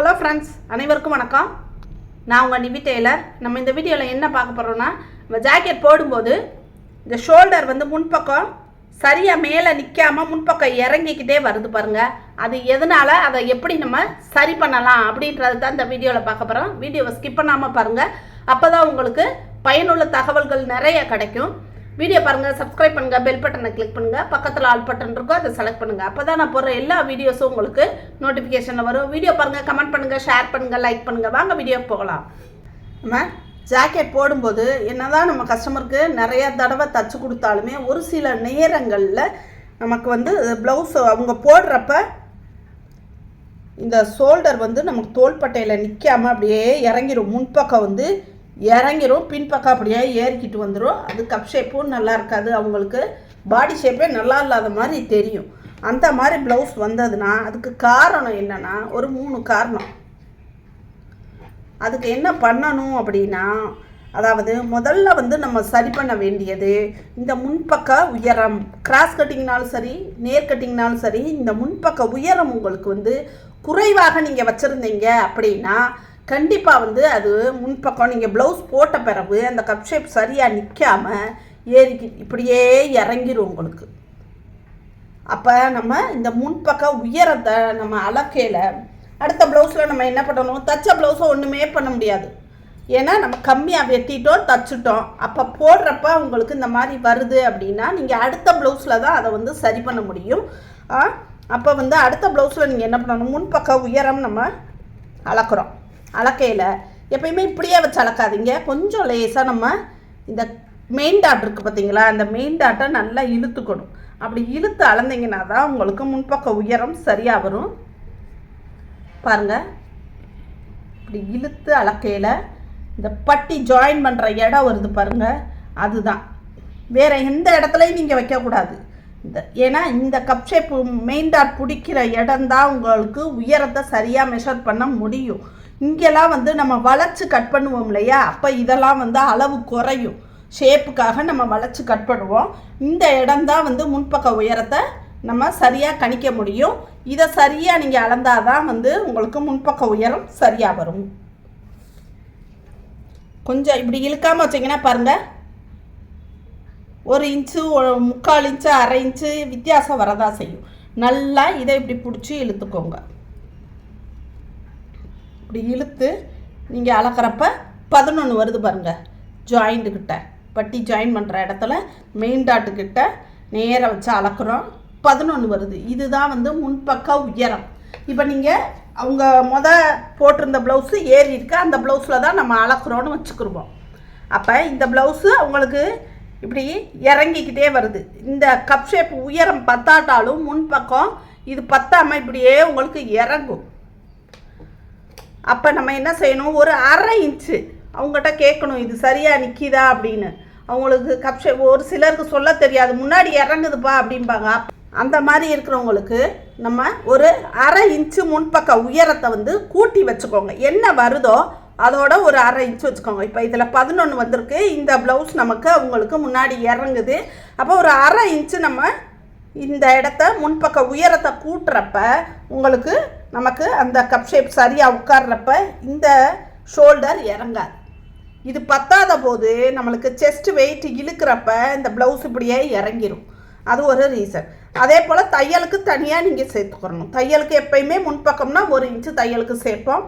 Hello friends அனைவருக்கும் வணக்கம். நான் உங்கள் நிவி டெய்லர். நம்ம இந்த வீடியோவில் என்ன பார்க்க போகிறோன்னா நம்ம ஜாக்கெட் போடும்போது இந்த ஷோல்டர் வந்து முன்பக்கம் சரியாக மேலே நிற்காமல் முன்பக்கம் இறங்கிக்கிட்டே வருது பாருங்கள் அது எதனால்? அதை எப்படி நம்ம சரி பண்ணலாம் அப்படின்றது தான் இந்த வீடியோவில் பார்க்க போகிறோம் வீடியோவை ஸ்கிப் பண்ணாமல் பாருங்கள் அப்போ தான் உங்களுக்கு பயனுள்ள தகவல்கள் நிறைய கிடைக்கும். வீடியோ பாருங்கள் சப்ஸ்கிரைப் பண்ணுங்கள் பெல் பட்டனை கிளிக் பண்ணுங்கள் பக்கத்தில் ஆல் பட்டன் இருக்கோ அதை செலக்ட் பண்ணுங்கள் அப்போ தான் நான் போடுற எல்லா வீடியோஸும் உங்களுக்கு நோட்டிஃபிகேஷனில் வரும். வீடியோ பாருங்கள் கமெண்ட் பண்ணுங்கள் ஷேர் பண்ணுங்கள் லைக் பண்ணுங்கள் வாங்க வீடியோ போகலாம். நம்ம ஜாக்கெட் போடும்போது என்னதான் நம்ம கஸ்டமருக்கு நிறைய தடவை தச்சு கொடுத்தாலுமே ஒரு சில நேரங்களில் நமக்கு வந்து ப்ளவுஸ் அவங்க போடுறப்ப இந்த ஷோல்டர் வந்து நமக்கு தோள்பட்டையில் நிற்காம அப்படியே இறங்கிடும் முன்பக்கம் வந்து இறங்கிரும் பின்பக்கம் அப்படியே ஏறிக்கிட்டு வந்துடும் அது கப் ஷேப்பும் நல்லா இருக்காது. அவங்களுக்கு பாடி ஷேப்பே நல்லா இல்லாத மாதிரி தெரியும். அந்த மாதிரி ப்ளவுஸ் வந்ததுன்னா அதுக்கு காரணம் என்னென்னா ஒரு மூணு காரணம். அதுக்கு என்ன பண்ணணும் அப்படின்னா அதாவது முதல்ல வந்து நம்ம சரி பண்ண வேண்டியது இந்த முன்பக்க உயரம். கிராஸ் கட்டிங்னாலும் சரி நேர் கட்டிங்னாலும் சரி இந்த முன்பக்க உயரம் உங்களுக்கு வந்து குறைவாக நீங்கள் வச்சுருந்தீங்க அப்படின்னா கண்டிப்பாக வந்து அது முன்பக்கம் நீங்கள் ப்ளவுஸ் போட்ட பிறகு அந்த கப் ஷேப் சரியாக நிற்காம ஏறிக்கி இப்படியே இறங்கிடும் உங்களுக்கு. அப்போ நம்ம இந்த முன்பக்க உயரத்தை நம்ம அளக்கையில் அடுத்த ப்ளவுஸில் நம்ம என்ன பண்ணணும்? தச்ச ப்ளவுஸை ஒன்றுமே பண்ண முடியாது. ஏன்னா நம்ம கம்மியாக வெட்டிட்டோம் தச்சுட்டோம். அப்போ போடுறப்ப உங்களுக்கு இந்த மாதிரி வருது அப்படின்னா நீங்கள் அடுத்த ப்ளவுஸில் தான் அதை வந்து சரி பண்ண முடியும். அப்போ வந்து அடுத்த ப்ளவுஸில் நீங்கள் என்ன பண்ணணும்? முன்பக்க உயரம் நம்ம அளக்குறோம். அளக்கையில். எப்பயுமே இப்படியே வச்சு அளக்காதீங்க. கொஞ்சம் லேசாக நம்ம இந்த மெயின் டாட் இருக்குது பார்த்தீங்களா அந்த மெயின் டாட்டை நல்லா இழுத்துக்கணும். அப்படி இழுத்து அளந்தீங்கன்னா தான் உங்களுக்கு முன்பக்க உயரம் சரியாக வரும். பாருங்கள் இப்படி இழுத்து அளக்கையில் இந்த பட்டி ஜாயின் பண்ணுற இடம் வருது பாருங்கள் அதுதான். வேறு எந்த இடத்துலையும் நீங்கள் வைக்கக்கூடாது. இந்த ஏன்னா இந்த கப் ஷேப் மெயின் டாட் பிடிக்கிற இடம் தான் உங்களுக்கு உயரத்தை சரியாக மெஷர் பண்ண முடியும். இங்கெல்லாம் வந்து நம்ம வளைச்சு கட் பண்ணுவோம் இல்லையா? அப்போ இதெல்லாம் வந்து அளவு குறையும். ஷேப்புக்காக நம்ம வளைச்சு கட் பண்ணுவோம். இந்த இடம்தான் வந்து முன்பக்க உயரத்தை நம்ம சரியாக கணிக்க முடியும். இதை சரியாக நீங்கள் அளந்தால் தான் வந்து உங்களுக்கு முன்பக்க உயரம் சரியாக வரும். கொஞ்சம் இப்படி இழுக்காமல் வச்சிங்கன்னா பாருங்கள் ஒரு இன்ச்சு முக்கால் இன்ச்சு அரை இன்ச்சு வித்தியாசம் வரதா செய்யும். நல்லா இதை இப்படி பிடிச்சி இழுத்துக்கோங்க. இப்படி இழுத்து நீங்கள் அளக்கிறப்ப பதினொன்று வருது பாருங்கள் ஜாயிண்ட்டுக்கிட்ட பட்டி ஜாயின் பண்ணுற இடத்துல மெயின் டாட்டுக்கிட்ட நேராக வச்சு அளக்குறோம். பதினொன்று வருது. இதுதான் வந்து முன்பக்க உயரம். இப்போ நீங்கள் அவங்க மொத போட்டிருந்த ப்ளவுஸு ஏறி இருக்கு. அந்த ப்ளவுஸில் தான் நம்ம அளக்குறோன்னு வச்சுக்கிருவோம். அப்போ இந்த ப்ளவுஸு அவங்களுக்கு இப்படி இறங்கிக்கிட்டே வருது. இந்த கப் ஷேப் உயரம் பத்தாட்டாலும் முன்பக்கம் இது பத்தாமல் இப்படியே உங்களுக்கு இறங்கும். அப்போ நம்ம என்ன செய்யணும்? ஒரு அரை இன்ச்சு அவங்ககிட்ட கேட்கணும் இது சரியாக நிற்கிதா அப்படின்னு. அவங்களுக்கு கப்ஷே ஒரு சிலருக்கு சொல்ல தெரியாது. முன்னாடி இறங்குதுப்பா அப்படிம்பாங்க. அந்த மாதிரி இருக்கிறவங்களுக்கு நம்ம ஒரு அரை இன்ச்சு முன்பக்க உயரத்தை வந்து கூட்டி வச்சுக்கோங்க. என்ன வருதோ அதோட ஒரு அரை இன்ச்சு வச்சுக்கோங்க. இப்போ இதில் பதினொன்று வந்திருக்கு. இந்த ப்ளவுஸ் நமக்கு அவங்களுக்கு முன்னாடி இறங்குது. அப்போ ஒரு அரை இன்ச்சு நம்ம இந்த இடத்த முன்பக்க உயரத்தை கூட்டுறப்ப உங்களுக்கு நமக்கு அந்த கப் ஷேப் சரியாக உட்கார்றப்ப இந்த ஷோல்டர் இறங்காது. இது பத்தாத போது நம்மளுக்கு செஸ்ட் வெயிட் இழுக்கிறப்ப இந்த ப்ளவுஸ் இப்படியே இறங்கிடும் அது ஒரு ரீசன் அதே போல் தையலுக்கு தனியாக நீங்கள் சேர்த்துக்கிறணும் தையலுக்கு எப்பயுமே முன்பக்கம்னா ஒரு இன்ச்சு தையலுக்கு சேர்ப்போம்.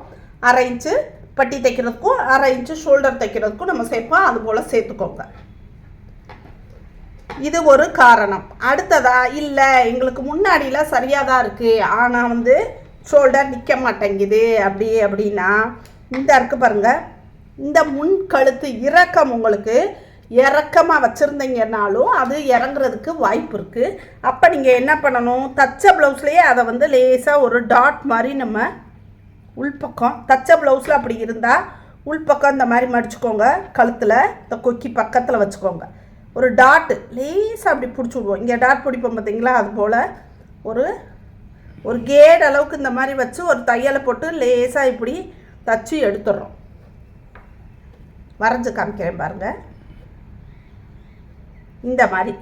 அரை இன்ச்சு பட்டி தைக்கிறதுக்கும் அரை இன்ச்சு ஷோல்டர் தைக்கிறதுக்கும் நம்ம சேர்ப்போம். அது போல் சேர்த்துக்கோங்க. இது ஒரு காரணம். அடுத்ததா இல்லை எங்களுக்கு முன்னாடிலாம் சரியாக தான் இருக்குது ஆனால் வந்து ஷோல்டர் நிற்க மாட்டேங்குது. அப்படி அப்படின்னா இந்த இருக்கு பாருங்கள் இந்த முன் கழுத்து இறக்கம் உங்களுக்கு இறக்கமாக வச்சுருந்தீங்கன்னாலும் அது இறங்குறதுக்கு வாய்ப்பு இருக்குது அப்போ நீங்கள் என்ன பண்ணணும்? தச்ச ப்ளவுஸ்லேயே அதை வந்து லேசாக ஒரு டாட் மாதிரி நம்ம உள்பக்கம் தச்ச ப்ளவுஸில் அப்படி இருந்தால் உள்பக்கம் இந்த மாதிரி மடிச்சுக்கோங்க. கழுத்தில் இந்த கொக்கி பக்கத்தில் வச்சுக்கோங்க. ஒரு டாட்டு லேசாக அப்படி பிடிச்சி விடுவோம். இங்கே டாட் பிடிப்போம் பார்த்தீங்களா அது போல் ஒரு ஒரு கேட் அளவுக்கு இந்த மாதிரி வச்சு ஒரு தையலை போட்டு லேசாக இப்படி தச்சு எடுத்துடுறோம். வரைஞ்சு காமிக்கிறேன் பாருங்கள் இந்த மாதிரி.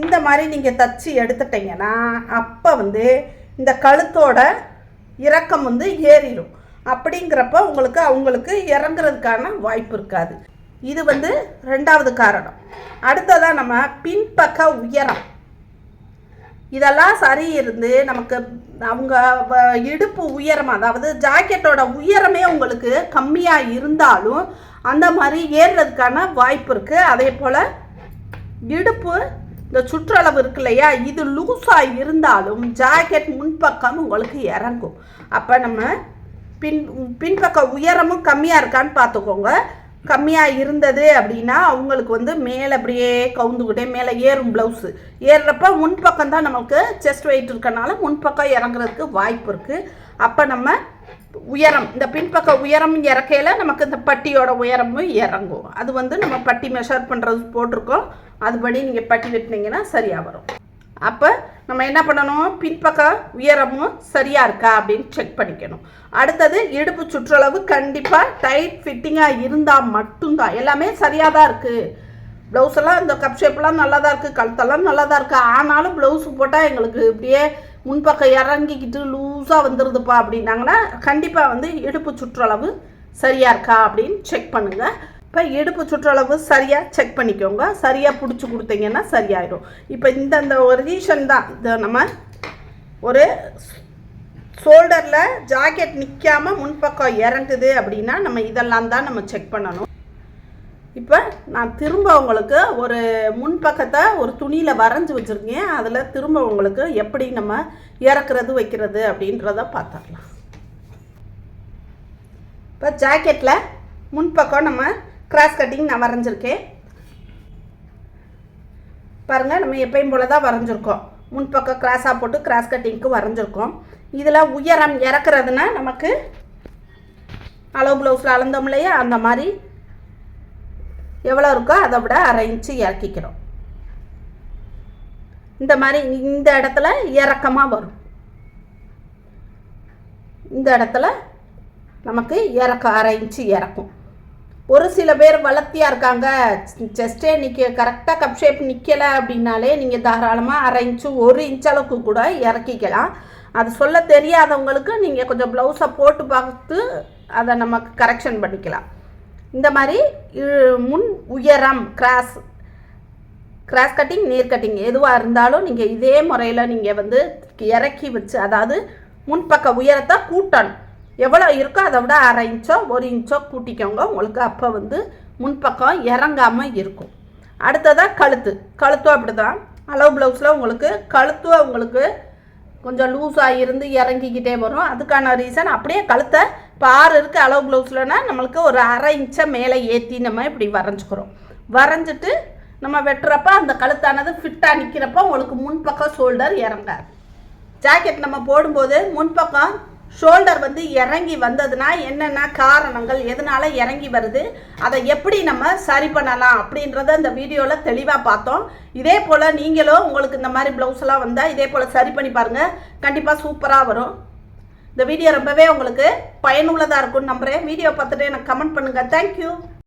இந்த மாதிரி நீங்கள் தச்சு எடுத்துட்டீங்கன்னா அப்போ வந்து இந்த கழுத்தோட இறக்கம் வந்து ஏறிடும் அப்படிங்கிறப்ப உங்களுக்கு அவங்களுக்கு இறங்குறதுக்கான வாய்ப்பு இருக்காது. இது வந்து ரெண்டாவது காரணம். அடுத்ததாக நம்ம பின்பக்க உயரம். இதெல்லாம் சரி இருந்து நமக்கு அவங்க இடுப்பு உயரம் அதாவது ஜாக்கெட்டோட உயரமே உங்களுக்கு கம்மியாக இருந்தாலும் அந்த மாதிரி ஏறுறதுக்கான வாய்ப்பு இருக்குது அதே போல் இடுப்பு இந்த சுற்றளவு இருக்கு இல்லையா? இது லூஸாக இருந்தாலும் ஜாக்கெட் முன்பக்கம் உங்களுக்கு இறங்கும். அப்போ நம்ம பின் பின்பக்க உயரமும் கம்மியாக இருக்கான்னு பார்த்துக்கோங்க. கம்மியாக இருந்தது அப்படின்னா அவங்களுக்கு வந்து மேலே அப்படியே கவுந்துக்கிட்டே மேலே ஏறும் ப்ளவுஸு ஏறுறப்ப முன்பக்கம் தான் நமக்கு செஸ்ட் வெயிட் இருக்கனால முன்பக்கம் இறங்குறதுக்கு வாய்ப்பு இருக்குது அப்போ நம்ம உயரம் இந்த பின்பக்க உயரம் இறக்கையில் நமக்கு இந்த பட்டியோட உயரமும் இறங்கும். அது வந்து நம்ம பட்டி மெஷர் பண்ணுறது போட்டிருக்கோம். அதுபடி நீங்கள் பட்டி வெட்டினீங்கன்னா சரியாக வரும். அப்போ நம்ம என்ன பண்ணணும்? பின்பக்க உயரமும் சரியாக இருக்கா அப்படின்னு செக் பண்ணிக்கணும். அடுத்தது இடுப்பு சுற்றளவு கண்டிப்பாக டைட் ஃபிட்டிங்காக இருந்தால் மட்டும்தான். எல்லாமே சரியாக தான் இருக்குது ப்ளவுஸ் எல்லாம் இந்த கப் ஷேப்லாம் நல்லா தான் இருக்குது கழுத்தெல்லாம் நல்லா தான் இருக்குது ஆனாலும் ப்ளவுஸ் போட்டால் எங்களுக்கு இப்படியே முன்பக்கம் இறங்கிக்கிட்டு லூஸாக வந்துடுதுப்பா அப்படின்னாங்கன்னா கண்டிப்பாக வந்து இடுப்பு சுற்றளவு சரியாக இருக்கா அப்படின்னு செக் பண்ணுங்கள் இப்போ இடுப்பு சுற்றளவு சரியாக செக் பண்ணிக்கோங்க. சரியாக பிடிச்சி கொடுத்தீங்கன்னா சரியாயிடும் இப்போ இந்தந்த ஒரு ரீசன் தான். இது நம்ம ஒரு ஷோல்டரில் ஜாக்கெட் நிற்காம முன்பக்கம் இறங்குது அப்படின்னா நம்ம இதெல்லாம் தான் நம்ம செக் பண்ணணும். இப்போ நான் திரும்ப உங்களுக்கு ஒரு முன்பக்கத்தை ஒரு துணியில் வரைஞ்சி வச்சுருக்கேன். அதில் திரும்ப உங்களுக்கு எப்படி நம்ம இறக்குறது வைக்கிறது அப்படின்றத பார்த்துடலாம். இப்போ ஜாக்கெட்டில் முன்பக்கம் நம்ம கிராஸ் கட்டிங் நான் வரைஞ்சிருக்கேன். பாருங்கள் நம்ம எப்பயும் போல தான் வரைஞ்சிருக்கோம் முன்பக்கம் கிராஸாக போட்டு கிராஸ் கட்டிங்க்கு வரைஞ்சிருக்கோம். இதில் உயரம் இறக்குறதுனா நமக்கு அளவு ப்ளவுஸில் அளந்தோம் இல்லையா? அந்த மாதிரி எவ்வளோ இருக்கோ அதை விட அரை இன்ச்சு இறக்கிக்கிறோம். இந்த மாதிரி இந்த இடத்துல இறக்கமாக வரும். இந்த இடத்துல நமக்கு இறக்க அரை இன்ச்சு இறக்கும். ஒரு சில பேர் வளர்த்தியாக இருக்காங்க. செஸ்டே நிற்க கரெக்டாக கப் ஷேப் நிற்கலை அப்படின்னாலே நீங்கள் தாராளமாக அரை இன்ச்சு ஒரு இன்ச் அளவுக்கு கூட இறக்கிக்கலாம். அது சொல்ல தெரியாதவங்களுக்கு நீங்கள் கொஞ்சம் ப்ளவுஸை போட்டு பார்த்து அதை நம்ம கரெக்ஷன் பண்ணிக்கலாம். இந்த மாதிரி முன் உயரம் கிராஸ் கிராஸ் கட்டிங் நீர் கட்டிங் எதுவாக இருந்தாலும் நீங்கள் இதே முறையில் நீங்கள் வந்து இறக்கி வச்சு அதாவது முன்பக்க உயரத்தை கூட்டணும். எவ்வளோ இருக்கோ அதை விட அரை இன்ச்சோ ஒரு இன்ச்சோ கூட்டிக்கோங்க. உங்களுக்கு அப்போ வந்து முன்பக்கம் இறங்காமல் இருக்கும். அடுத்ததாக கழுத்து. கழுத்தும் அப்படி தான் அளவு ப்ளவுஸில் உங்களுக்கு கழுத்தும் உங்களுக்கு கொஞ்சம் லூஸாக இருந்து இறங்கிக்கிட்டே வரும். அதுக்கான ரீசன் அப்படியே கழுத்தை இப்போ ஆறு இருக்குது அளவு ப்ளவுஸ்லனா நம்மளுக்கு ஒரு அரை இன்ச்சை மேலே ஏற்றி நம்ம இப்படி வரைஞ்சிக்கிறோம். வரைஞ்சிட்டு நம்ம வெட்டுறப்ப அந்த கழுத்தானது ஃபிட்டாக நிற்கிறப்ப உங்களுக்கு முன்பக்கம் ஷோல்டர் இறங்காது. ஜாக்கெட் நம்ம போடும்போது முன்பக்கம் ஷோல்டர் வந்து இறங்கி வந்ததுன்னா என்னென்ன காரணங்கள் எதனால இறங்கி வருது அதை எப்படி நம்ம சரி பண்ணலாம் அப்படின்றத இந்த வீடியோவில் தெளிவாக பார்த்தோம். இதே போல் நீங்களும் உங்களுக்கு இந்த மாதிரி ப்ளவுஸ் எல்லாம் வந்தால் இதே போல் சரி பண்ணி பாருங்கள் கண்டிப்பாக சூப்பராக வரும். இந்த வீடியோ ரொம்பவே உங்களுக்கு பயனுள்ளதாக இருக்கும்னு நம்புகிறேன் வீடியோ பார்த்துட்டு எனக்கு கமெண்ட் பண்ணுங்கள் தேங்க்யூ